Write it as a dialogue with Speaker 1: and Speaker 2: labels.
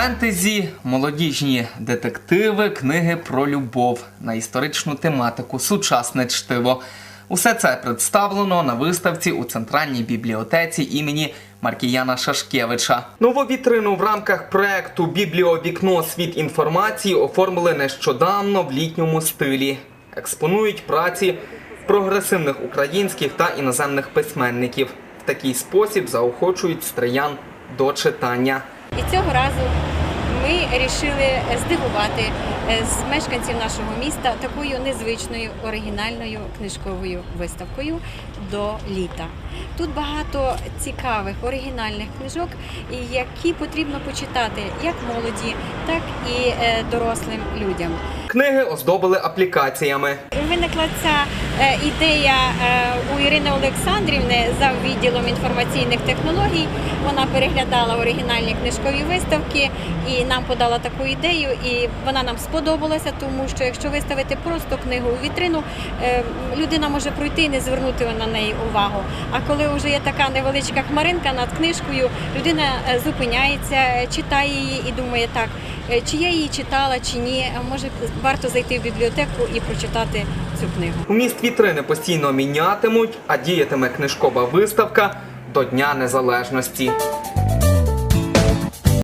Speaker 1: Фентезі, молодіжні детективи, книги про любов на історичну тематику, сучасне чтиво. Усе це представлено на виставці у центральній бібліотеці імені Маркіяна Шашкевича. Нову вітрину в рамках проекту Бібліовікно світ інформації оформили нещодавно в літньому стилі. Експонують праці прогресивних українських та іноземних письменників. В такий спосіб заохочують стриян до читання.
Speaker 2: І цього разу ми вирішили здивувати е, з мешканців нашого міста такою незвичною оригінальною книжковою виставкою до літа. Тут багато цікавих оригінальних книжок, які потрібно почитати як молоді, так і е, дорослим людям.
Speaker 1: Книги оздобили аплікаціями.
Speaker 2: Виникла ця ідея е, у Ірини Олександрівни за відділом інформаційних технологій. Вона переглядала оригінальні книжкові виставки і нам подала таку ідею. І вона нам сподобалася, тому що якщо виставити просто книгу у вітрину, е, людина може пройти і не звернути на неї увагу. А коли вже є така невеличка хмаринка над книжкою, людина е, зупиняється, е, читає її і думає так, е, чи я її читала, чи ні. Може варто зайти в бібліотеку і прочитати цю книгу.
Speaker 1: Міст вітрини постійно мінятимуть, а діятиме книжкова виставка до Дня Незалежності.